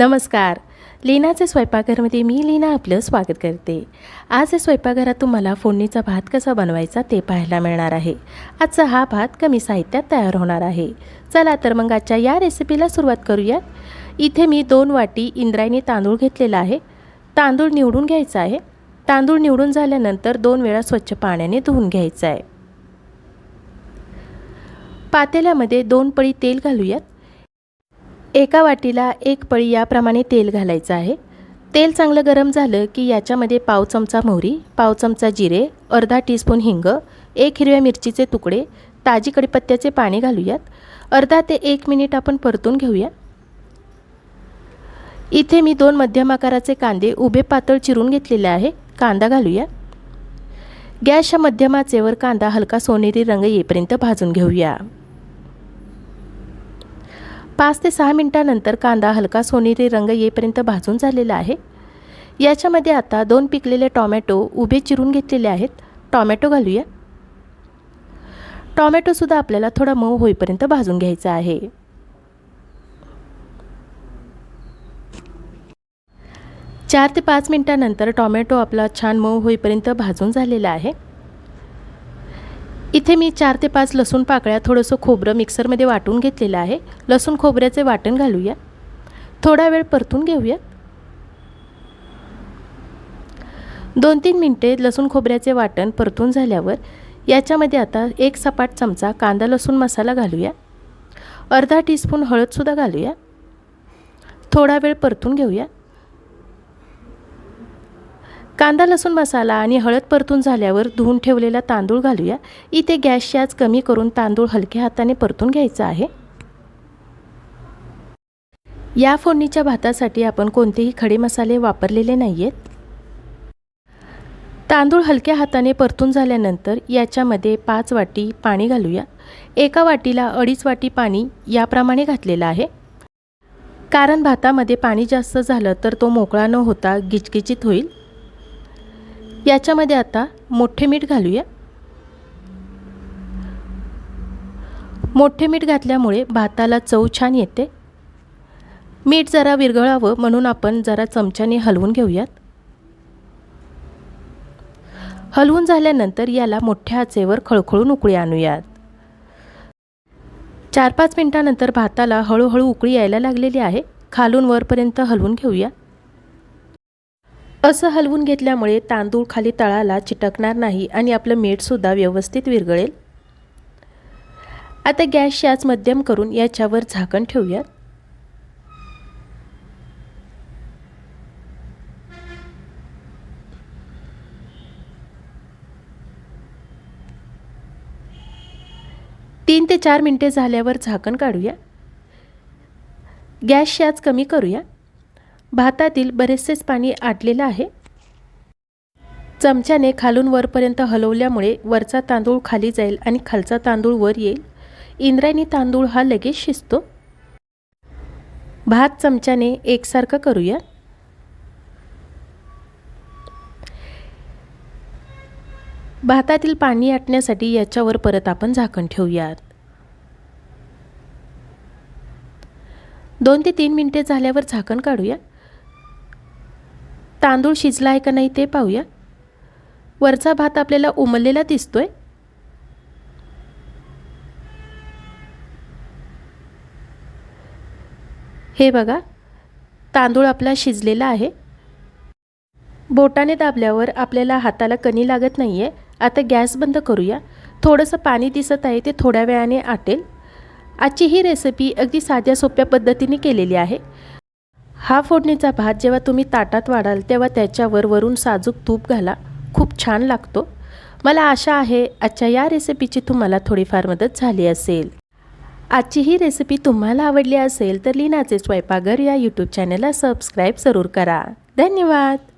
नमस्कार. लीनाचे स्वयंपाकघरमध्ये मी लीना आपलं स्वागत करते. आज या स्वयंपाकघरात तुम्हाला फोडणीचा भात कसा बनवायचा ते पाहायला मिळणार आहे. आजचा हा भात कमी साहित्यात तयार होणार आहे. चला तर मग आजच्या या रेसिपीला सुरुवात करूया इथे मी दोन वाटी इंद्रायणी तांदूळ घेतलेला आहे. तांदूळ निवडून घ्यायचा आहे. तांदूळ निवडून झाल्यानंतर दोन वेळा स्वच्छ पाण्याने धुवून घ्यायचा आहे. पातेल्यामध्ये दोन पळी तेल घालूयात. एका वाटीला एक पळी याप्रमाणे तेल घालायचं आहे. तेल चांगलं गरम झालं की याच्यामध्ये पाव चमचा मोहरी पाव चमचा जिरे अर्धा टीस्पून हिंग एक हिरव्या मिरचीचे तुकडे ताजी कडीपत्त्याचे पाणी घालूयात. अर्धा ते एक मिनिट आपण परतून घेऊया इथे मी दोन मध्यम आकाराचे कांदे उभे पातळ चिरून घेतलेले आहे. कांदा घालूया गॅसच्या मध्यमाचेवर कांदा हलका सोनेरी रंग येईपर्यंत भाजून घेऊया. पाच ते सहा मिनटानंतर कांदा हलका सोनेरी रंग येईपर्यंत भाजून झालेला आहे. याच्यामध्ये आता दोन पिकलेले टॉमॅटो उभे चिरून घेतलेले आहेत. टॉमॅटो घालूया. टॉमॅटोसुद्धा आपल्याला थोडा मऊ होईपर्यंत भाजून घ्यायचा आहे. चार ते पाच मिनटानंतर टॉमॅटो आपला छान मऊ होईपर्यंत भाजून झालेला आहे. इथे मी चार ते पाच लसूण पाकळ्या थोडंसं खोबरं मिक्सरमध्ये वाटून घेतलेलं आहे. लसूण खोबऱ्याचे वाटण घालूया. थोडा वेळ परतून घेऊया. दोन तीन मिनटे लसूण खोबऱ्याचे वाटण परतून झाल्यावर याच्यामध्ये आता एक सपाट चमचा कांदा लसूण मसाला घालूया. अर्धा टीस्पून हळदसुद्धा घालूया. थोडा वेळ परतून घेऊया. कांदा लसूण मसाला आणि हळद परतून झाल्यावर धुवून ठेवलेला तांदूळ घालूया. इथे गॅसची आज कमी करून तांदूळ हलक्या हाताने परतून घ्यायचा आहे. या फोडणीच्या भातासाठी आपण कोणतेही खडे मसाले वापरलेले नाही आहेत तांदूळ हलक्या हाताने परतून झाल्यानंतर याच्यामध्ये पाच वाटी पाणी घालूया. एका वाटीला अडीच वाटी पाणी याप्रमाणे घातलेलं आहे. कारण भातामध्ये पाणी जास्त झालं तर तो मोकळा न होता गिचगिचीत होईल. याच्यामध्ये आता मोठे मीठ घालूया. मोठे मीठ घातल्यामुळे भाताला चव छान येते. मीठ जरा विरघळावं म्हणून आपण जरा चमच्याने हलवून घेऊयात. हलवून झाल्यानंतर याला मोठ्या आचेवर खळखळून उकळी आणूयात. चार पाच मिनटानंतर भाताला हळूहळू उकळी यायला लागलेली आहे. खालून वरपर्यंत हलवून घेऊया. असं हलवून घेतल्यामुळे तांदूळ खाली तळाला चिटकणार नाही आणि आपलं मीठसुद्धा व्यवस्थित विरघळेल. आता गॅस आज मध्यम करून याच्यावर झाकण ठेवूयात. तीन ते चार मिनटे झाल्यावर झाकण काढूया. गॅस आज कमी करूया. भातातील बरेचसेच पाणी आटलेलं आहे. चमच्याने खालून वरपर्यंत हलवल्यामुळे वरचा तांदूळ खाली जाईल आणि खालचा तांदूळ वर येईल. इंद्रायणी तांदूळ हा लगेच शिजतो. भात चमच्याने एकसारखं करूया. भातातील पाणी आटण्यासाठी याच्यावर परत आपण झाकण ठेवूयात. दोन ते तीन मिनटे झाल्यावर झाकण काढूया. तांदूळ शिजला आहे का नाही ते पाहूया. वरचा भात आपल्याला उमललेला दिसतोय. हे बघा तांदूळ आपला शिजलेला आहे. बोटाने दाबल्यावर आपल्याला हाताला कणी लागत नाही आहे आता गॅस बंद करूया. थोडंसं पाणी दिसत आहे ते थोड्या वेळाने आटेल. आजची ही रेसिपी अगदी साध्या सोप्या पद्धतीने केलेली आहे. हा फोडणीचा भात जेव्हा तुम्ही ताटात वाढाल तेव्हा त्याच्यावर वरून साजूक तूप घाला. खूप छान लागतो. मला आशा आहे आजच्या या रेसिपीची तुम्हाला थोडीफार मदत झाली असेल. आजची ही रेसिपी तुम्हाला आवडली असेल तर लीनाचे स्वयंपाकघर या यूट्यूब चॅनलला सबस्क्राईब जरूर करा. धन्यवाद!